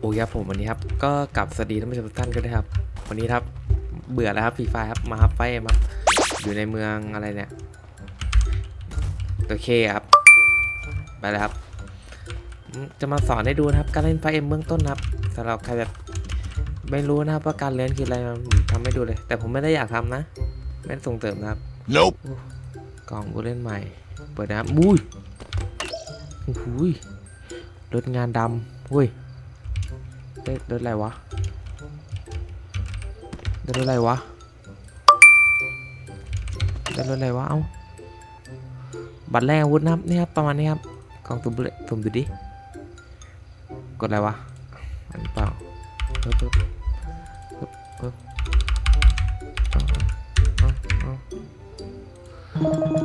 โอ้ยครับผมวันนี้ครับก็กลับสวัสดีท่านผู้ชมทุกท่านกันด้วยครับ วันนี้ครับเบื่อแล้วครับฟรีไฟครับมาครับไฟเอ็มครับอยู่ในเมืองอะไรเนี่ยตัวเคครับไปเลยครับอืมจะมาสอนให้ดูนะครับการเล่นไฟเอ็มเบื้องต้นนะครับสำหรับใครแบบไม่รู้นะครับว่าการเล่นคืออะไรผมทำให้ดูเลย แต่ผมไม่ได้อยากทำนะ ไม่ได้ส่งเสริมนะครับ Nope. กล่องผู้เล่นใหม่ เปิดนะครับมุ้ยโอ้โหยรถงานดำอุ้ยเอ๊ะรถอะไรวะรถอะไรวะรถอะไรวะ เอ้า บัตรแรกอาวุธนะครับนี่ครับประมาณนี้ครับกล่องตุ่มบุเรตุ่มดูดิ กดอะไรวะอันเปล่าปึ๊บปึ๊บปึ๊บปึ๊บเอาเอาเอาเอา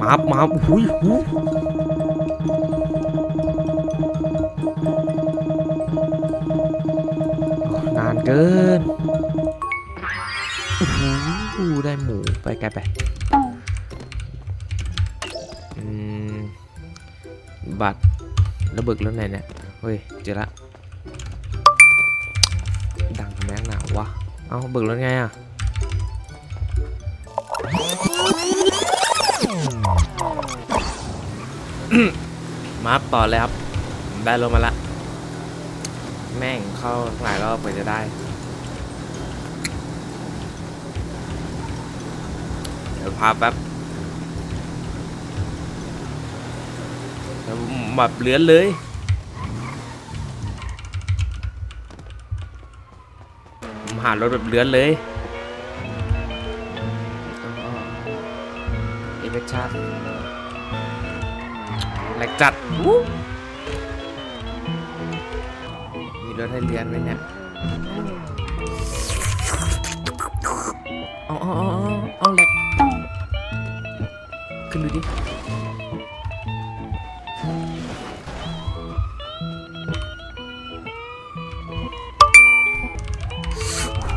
มาครับมาหุยหูานเกินโอ้โหได้หมูไปไกลไปบัตรระเบิกแล้วไหนเนี่ย เฮ้ย เจอละ ดังแม่งหนาววะเอาเบิกรถไงอะมารับต่อเลยครับ ได้ลงมาละ แม่งเข้าหลายรอบกว่าจะได้เดี๋ยวพาแป๊บแบบเลือนเลยผมหารถแบบเลือนเลยเอเวอร์ชันแหลกจัดอู้ รถให้เรียนไว้เนี่ยเอาเอาเอาเอาเอาแหลกขึ้นดูดิ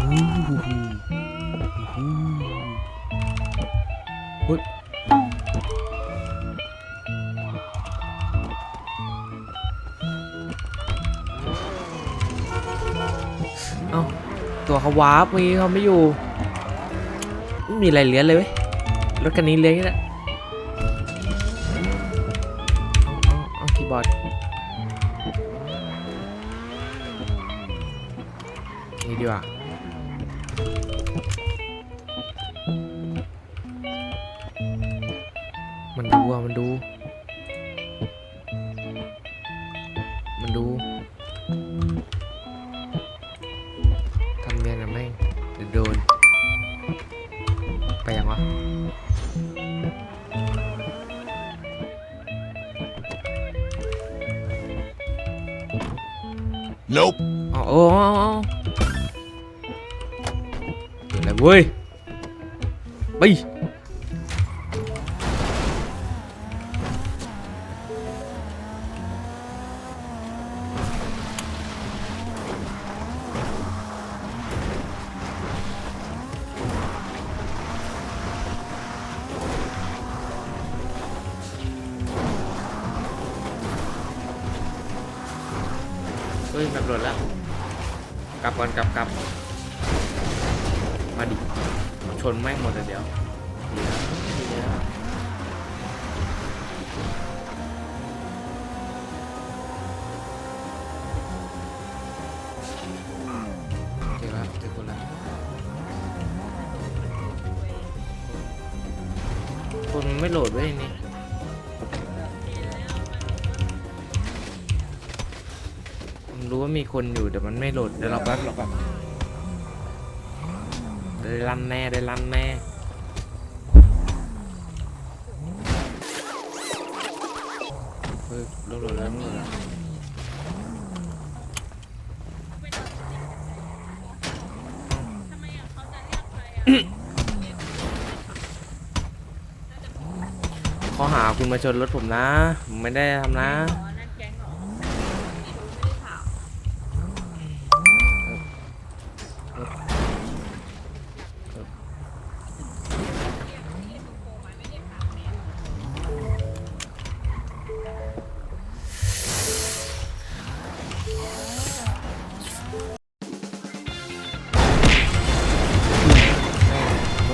โอ้โห เขาวาร์ปเมื่อกี้เขาไม่อยู่ไม่มีอะไรเลี้ยนเลยเว้ยรถคันนี้เลี้ยงนี่แหละเอาเอาเอาคีย์บอร์ดนี่ดีกว่ามันดูอะมันดู มันดู Nope. เอาเอาเอาเอาเกิดอะไรเว้ยไปเฮ้ยแบบหล่นแล้ว กลับก่อนกลับกลับมาดิ ชนแม่งหมดเลยเดี๋ยวเดี๋ยวเดี๋ยวเจอแล้วเจอคนล้วคนไม่โหลดไว้ใน ว่ามีคนอยู่แต่มันไม่โหลดเดี๋ยวเราแป๊บเราแป๊บได้รันแน่ได้รันแน่เฮ้ยลงหล่นแล้วมึงข้อหาคุณมาชนรถผมนะ ผมไม่ได้ทำนะ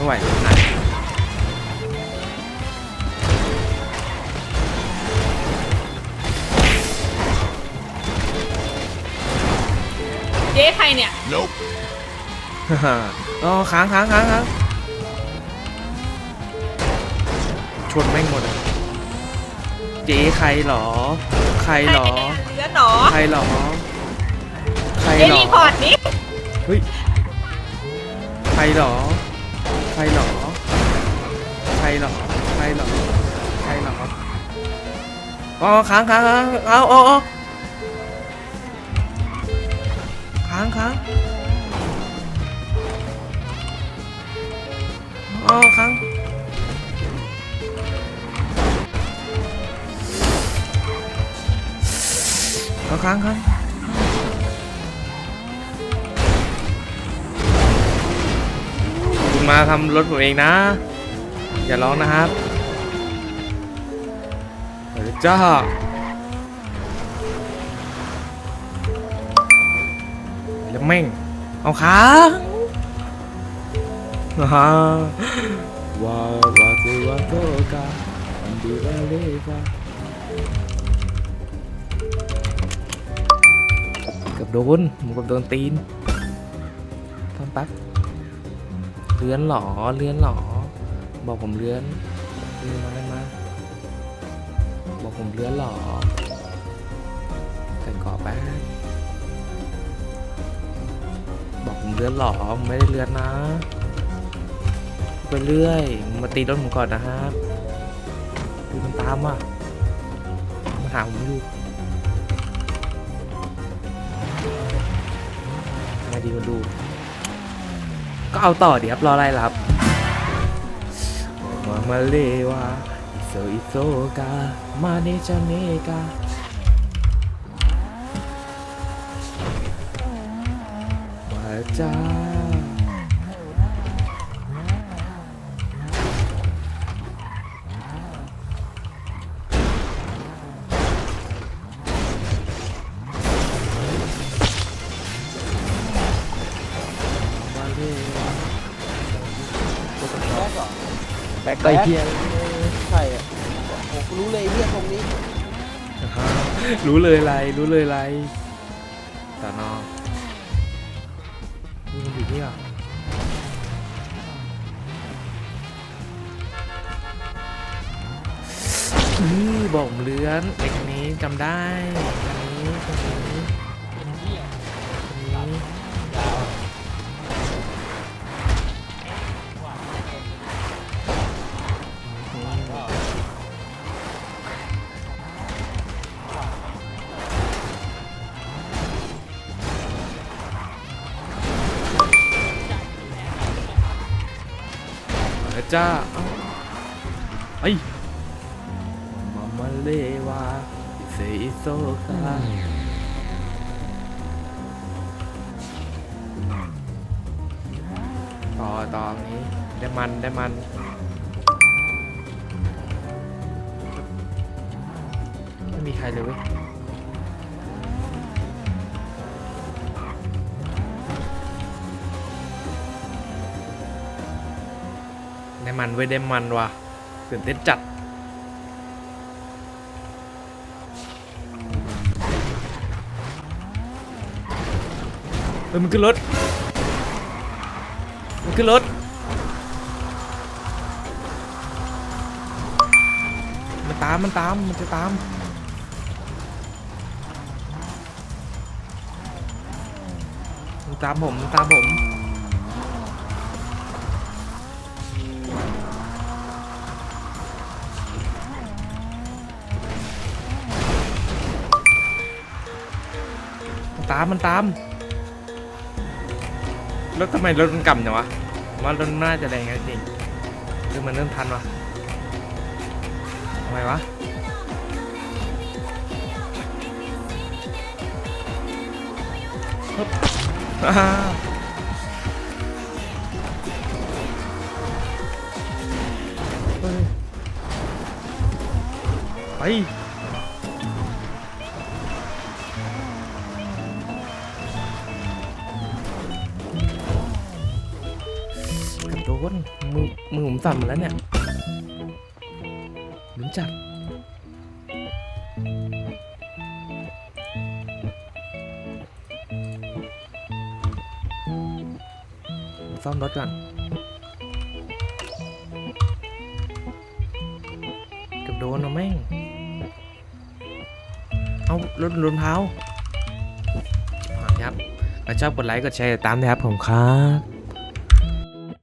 ไหวไหนเจ๊ใครเนี่ยอ๋อค้างค้างค้างค้างชนแม่งหมดอะเจ๊ใครหรอ ใครหรอเลือดหนอใครหรอ ใครเจ๊หรอรีพอร์ตนี้เฮ้ยใครหรอ ใครหรอใครหรอใครหรอใครหรออ๋ มาทำรถผมเองนะ อย่าร้องนะครับเออจ้าแล้วแม่ง เอาค้าฮ่าว้าวว้าวเจวาโตกาอันดีวาเลกาเกับโดนผมเกับโดนตีนทำแป๊บ ลื้อนหรอเลื้อนหรอ บอกผมเลื้อนมาได้มาบอกผมเลื้อนหรอแต่ก่อแป๊บบอกผมเลื้อนหรอไม่ได้เลื้อนนะไปเรื่อยมาตีรถผมก่อนนะครับดูมันตามอะมาหาผมอยู่มาดีมาดู ก็เอาต่อดีครับรออะไรล่ะครับมามาเลวาอิโซอิโซกามาเนจาเนกามาจ้ามา แบกเพียง ใช่อะโอ้กูรู้เลยเฮียตรงนี้อ่ารู้เลยไร รู้เลยไรแต่นอนี่มันอยู่นี่อะนี่บอกผมเลื้อนไอ้คนนี้จำได้คนนี้คนนี้คน จ้าเอ้าเฮ้ยมามาเลวาเซอิโซกาต่อต่อนี้ได้มันได้มันไม่มีใครเลยเว้ย มันเว้ยได้มันว่ะตื่นเต้นจัดเฮ้ยมันขึ้นรถมันขึ้นรถมันตามมันตามมันจะตามมันตามผมมันตามผมาม มันตาม แล้วทำไมรถมันกำจังวะผมว่ารถมันน่าจะแรงจริงหรือมันเริ่มทันวะทำไมวะฮึบอ่าเฮ้ยไป นมือมือผมสั่นหมดแล้วเนี่ยลุ้นจัดซ่อมรถก่อนกับโดนเอาแม่ง เอารถรองเท้าชิบหายครับถ้าชอบกดไลค์กดแชร์ติดตามนะครับผมครับ